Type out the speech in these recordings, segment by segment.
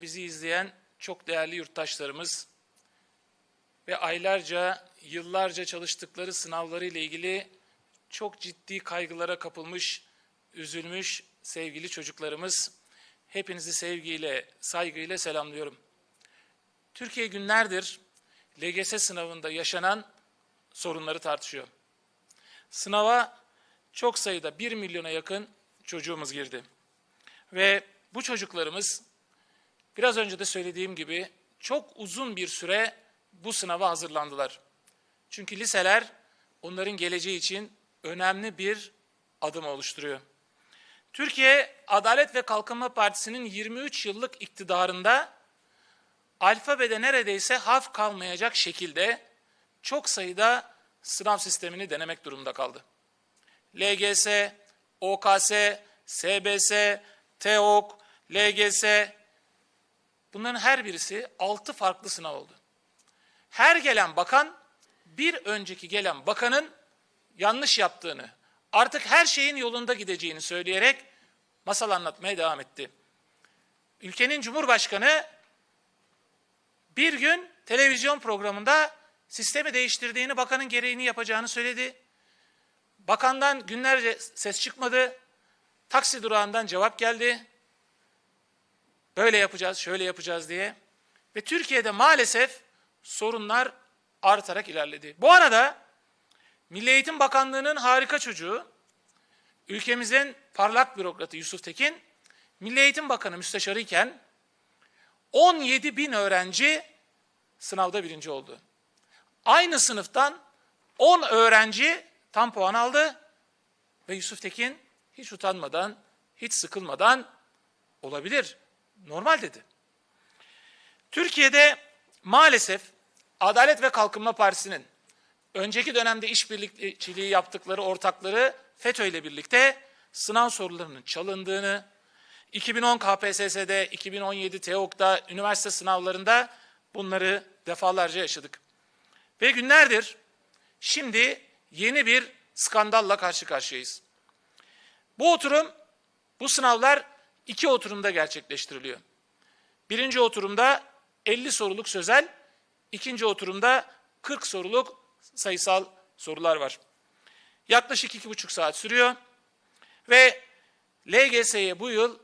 Bizi izleyen çok değerli yurttaşlarımız ve aylarca, yıllarca çalıştıkları sınavları ile ilgili çok ciddi kaygılara kapılmış, üzülmüş sevgili çocuklarımız, hepinizi sevgiyle, saygıyla selamlıyorum. Türkiye günlerdir LGS sınavında yaşanan sorunları tartışıyor. Sınava çok sayıda 1 milyona yakın çocuğumuz girdi. Ve bu çocuklarımız biraz önce de söylediğim gibi çok uzun bir süre bu sınava hazırlandılar. Çünkü liseler onların geleceği için önemli bir adım oluşturuyor. Türkiye Adalet ve Kalkınma Partisi'nin 23 yıllık iktidarında alfabede neredeyse harf kalmayacak şekilde çok sayıda sınav sistemini denemek durumunda kaldı. LGS, OKS, SBS, TEOK, LGS bunların her birisi 6 farklı sınav oldu. Her gelen bakan bir önceki gelen bakanın yanlış yaptığını, artık her şeyin yolunda gideceğini söyleyerek masal anlatmaya devam etti. Ülkenin Cumhurbaşkanı bir gün televizyon programında sistemi değiştirdiğini, bakanın gereğini yapacağını söyledi. Bakandan günlerce ses çıkmadı. Taksi durağından cevap geldi. Böyle yapacağız, şöyle yapacağız diye. Ve Türkiye'de maalesef sorunlar artarak ilerledi. Bu arada Milli Eğitim Bakanlığı'nın harika çocuğu, ülkemizin parlak bürokratı Yusuf Tekin, Milli Eğitim Bakanı müsteşarı iken 17 bin öğrenci sınavda birinci oldu. Aynı sınıftan 10 öğrenci tam puan aldı ve Yusuf Tekin hiç utanmadan, hiç sıkılmadan olabilir, normal dedi. Türkiye'de maalesef Adalet ve Kalkınma Partisi'nin önceki dönemde işbirlikçiliği yaptıkları ortakları FETÖ ile birlikte sınav sorularının çalındığını, 2010 KPSS'de, 2017 TEOK'ta, üniversite sınavlarında bunları defalarca yaşadık. Ve günlerdir şimdi yeni bir skandalla karşı karşıyayız. Bu oturum, bu sınavlar iki oturumda gerçekleştiriliyor. Birinci oturumda 50 soruluk sözel, ikinci oturumda 40 soruluk sayısal sorular var. Yaklaşık iki buçuk saat sürüyor ve LGS'ye bu yıl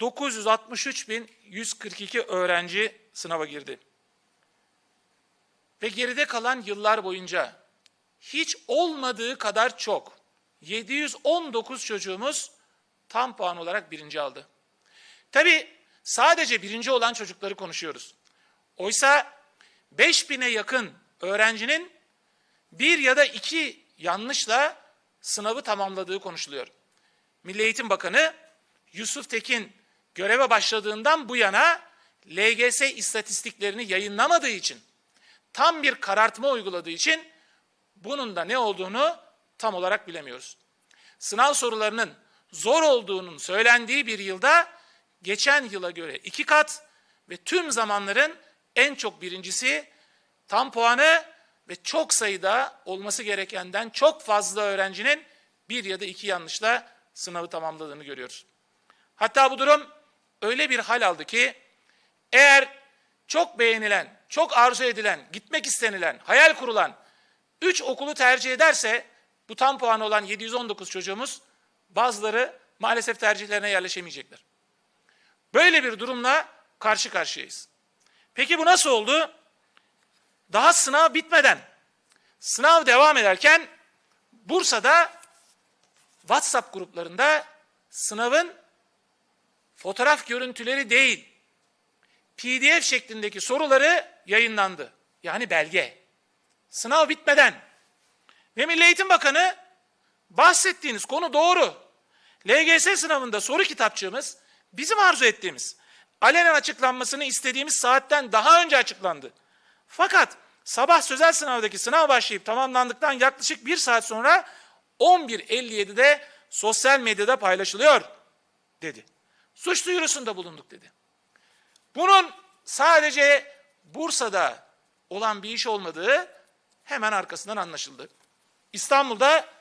963.142 öğrenci sınava girdi. Ve geride kalan yıllar boyunca hiç olmadığı kadar çok 719 çocuğumuz tam puan olarak birinci aldı. Tabi sadece birinci olan çocukları konuşuyoruz. Oysa 5000'e yakın öğrencinin bir ya da iki yanlışla sınavı tamamladığı konuşuluyor. Milli Eğitim Bakanı Yusuf Tekin göreve başladığından bu yana LGS istatistiklerini yayınlamadığı için, tam bir karartma uyguladığı için bunun da ne olduğunu tam olarak bilemiyoruz. Sınav sorularının zor olduğunun söylendiği bir yılda geçen yıla göre iki kat ve tüm zamanların en çok birincisi tam puanı ve çok sayıda olması gerekenden çok fazla öğrencinin bir ya da iki yanlışla sınavı tamamladığını görüyoruz. Hatta bu durum öyle bir hal aldı ki eğer çok beğenilen, çok arzu edilen, gitmek istenilen, hayal kurulan üç okulu tercih ederse bu tam puanı olan 719 çocuğumuz bazıları maalesef tercihlerine yerleşemeyecekler. Böyle bir durumla karşı karşıyayız. Peki bu nasıl oldu? Daha sınav bitmeden, sınav devam ederken Bursa'da WhatsApp gruplarında sınavın fotoğraf görüntüleri değil, PDF şeklindeki soruları yayınlandı. Yani belge. Sınav bitmeden. Ve Milli Eğitim Bakanı bahsettiğiniz konu doğru. LGS sınavında soru kitapçığımız bizim arzu ettiğimiz, alenen açıklanmasını istediğimiz saatten daha önce açıklandı. Fakat sabah sözel sınavdaki sınav başlayıp tamamlandıktan yaklaşık bir saat sonra 11.57'de sosyal medyada paylaşılıyor dedi. Suç duyurusunda bulunduk dedi. Bunun sadece Bursa'da olan bir iş olmadığı hemen arkasından anlaşıldı. İstanbul'da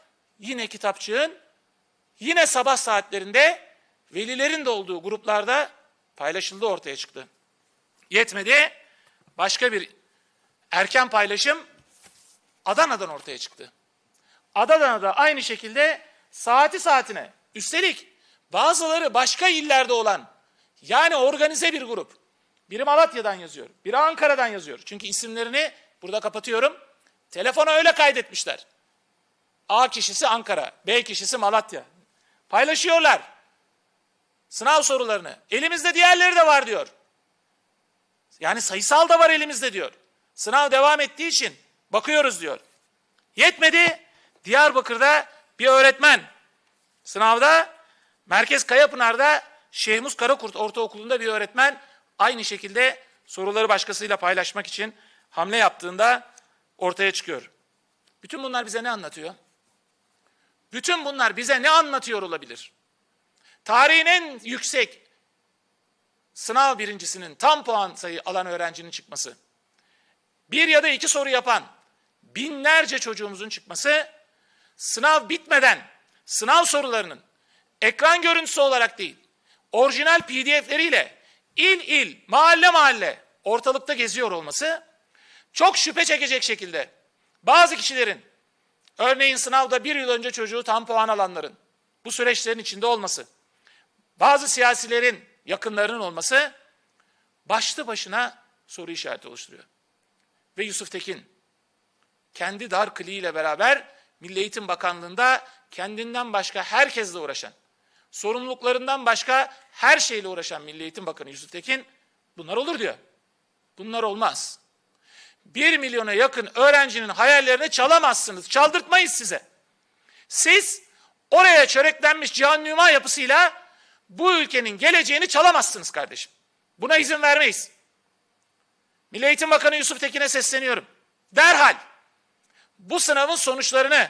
yine kitapçığın yine sabah saatlerinde velilerin de olduğu gruplarda paylaşıldı ortaya çıktı. Yetmedi. Başka bir erken paylaşım Adana'dan ortaya çıktı. Adana'da aynı şekilde saati saatine üstelik bazıları başka illerde olan yani organize bir grup. Biri Malatya'dan yazıyor, biri Ankara'dan yazıyor. Çünkü isimlerini burada kapatıyorum. Telefona öyle kaydetmişler. A kişisi Ankara, B kişisi Malatya. Paylaşıyorlar. Sınav sorularını. Elimizde diğerleri de var diyor. Yani sayısal da var elimizde diyor. Sınav devam ettiği için bakıyoruz diyor. Yetmedi. Diyarbakır'da bir öğretmen sınavda Merkez Kayapınar'da Şehmus Karakurt Ortaokulu'nda bir öğretmen aynı şekilde soruları başkasıyla paylaşmak için hamle yaptığında ortaya çıkıyor. Bütün bunlar bize ne anlatıyor? Bütün bunlar bize ne anlatıyor olabilir? Tarihin en yüksek sınav birincisinin tam puan sayı alan öğrencinin çıkması, bir ya da iki soru yapan binlerce çocuğumuzun çıkması, sınav bitmeden sınav sorularının ekran görüntüsü olarak değil, orijinal pdf'leriyle il il, mahalle mahalle ortalıkta geziyor olması, çok şüphe çekecek şekilde bazı kişilerin, örneğin sınavda bir yıl önce çocuğu tam puan alanların bu süreçlerin içinde olması, bazı siyasilerin yakınlarının olması başlı başına soru işareti oluşturuyor. Ve Yusuf Tekin kendi dar kliğiyle beraber Milli Eğitim Bakanlığı'nda kendinden başka herkesle uğraşan, sorumluluklarından başka her şeyle uğraşan Milli Eğitim Bakanı Yusuf Tekin bunlar olur diyor. Bunlar olmaz. Bir milyona yakın öğrencinin hayallerini çalamazsınız. Çaldırtmayız size. Siz oraya çöreklenmiş Cihan Nüma yapısıyla bu ülkenin geleceğini çalamazsınız kardeşim. Buna izin vermeyiz. Milli Eğitim Bakanı Yusuf Tekin'e sesleniyorum. Derhal bu sınavın sonuçlarını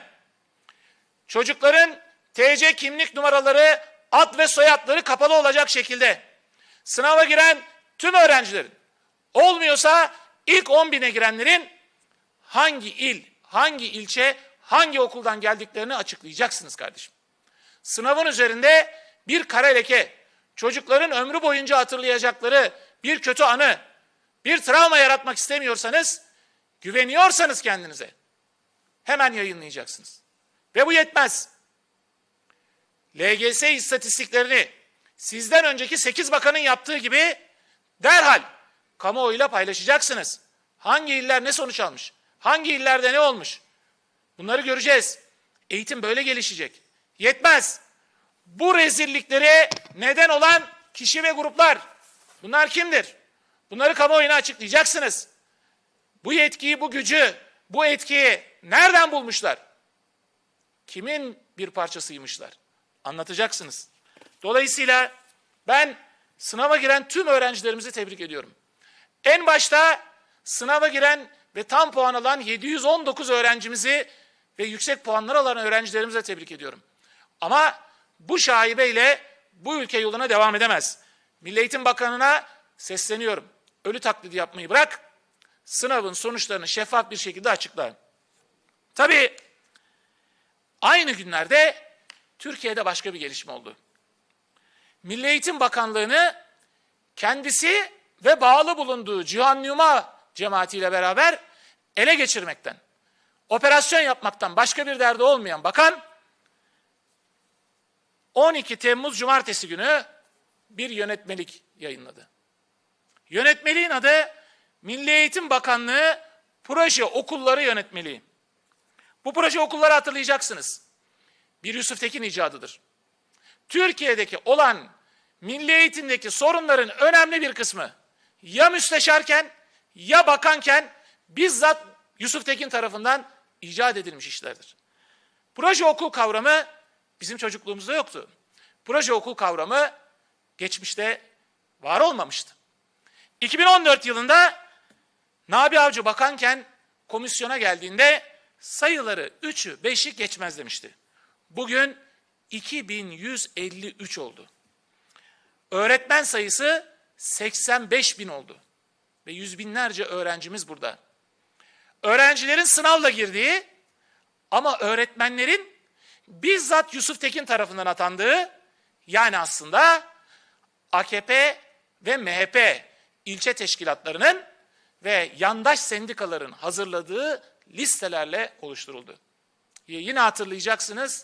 çocukların TC kimlik numaraları, ad ve soyadları kapalı olacak şekilde sınava giren tüm öğrencilerin olmuyorsa ilk 10 bine girenlerin hangi il, hangi ilçe, hangi okuldan geldiklerini açıklayacaksınız kardeşim. Sınavın üzerinde bir kara leke, çocukların ömrü boyunca hatırlayacakları bir kötü anı, bir travma yaratmak istemiyorsanız, güveniyorsanız kendinize hemen yayınlayacaksınız. Ve bu yetmez. LGS istatistiklerini sizden önceki 8 bakanın yaptığı gibi derhal kamuoyuyla paylaşacaksınız. Hangi iller ne sonuç almış? Hangi illerde ne olmuş? Bunları göreceğiz. Eğitim böyle gelişecek. Yetmez. Bu rezilliklere neden olan kişi ve gruplar. Bunlar kimdir? Bunları kamuoyuna açıklayacaksınız. Bu yetkiyi, bu gücü, bu etkiyi nereden bulmuşlar? Kimin bir parçasıymışlar? Anlatacaksınız. Dolayısıyla ben sınava giren tüm öğrencilerimizi tebrik ediyorum. En başta sınava giren ve tam puan alan 719 öğrencimizi ve yüksek puanlar alan öğrencilerimizi de tebrik ediyorum. Ama bu şaibeyle bu ülke yoluna devam edemez. Milli Eğitim Bakanı'na sesleniyorum. Ölü taklidi yapmayı bırak, sınavın sonuçlarını şeffaf bir şekilde açıkla. Tabii aynı günlerde Türkiye'de başka bir gelişme oldu. Milli Eğitim Bakanlığı'nı kendisi ve bağlı bulunduğu Cihan Numa cemaatiyle beraber ele geçirmekten, operasyon yapmaktan başka bir derdi olmayan bakan 12 Temmuz Cumartesi günü bir yönetmelik yayınladı. Yönetmeliğin adı Milli Eğitim Bakanlığı Proje Okulları Yönetmeliği. Bu proje okulları hatırlayacaksınız. Bir Yusuf Tekin icadıdır. Türkiye'deki olan milli eğitimdeki sorunların önemli bir kısmı ya müsteşarken ya bakanken bizzat Yusuf Tekin tarafından icat edilmiş işlerdir. Proje okul kavramı bizim çocukluğumuzda yoktu. Proje okul kavramı geçmişte var olmamıştı. 2014 yılında Nabi Avcı bakanken komisyona geldiğinde sayıları 3'ü 5'i geçmez demişti. Bugün 2153 oldu. Öğretmen sayısı 85 bin oldu. Ve yüz binlerce öğrencimiz burada. Öğrencilerin sınavla girdiği ama öğretmenlerin bizzat Yusuf Tekin tarafından atandığı yani aslında AKP ve MHP ilçe teşkilatlarının ve yandaş sendikaların hazırladığı listelerle oluşturuldu. Yine hatırlayacaksınız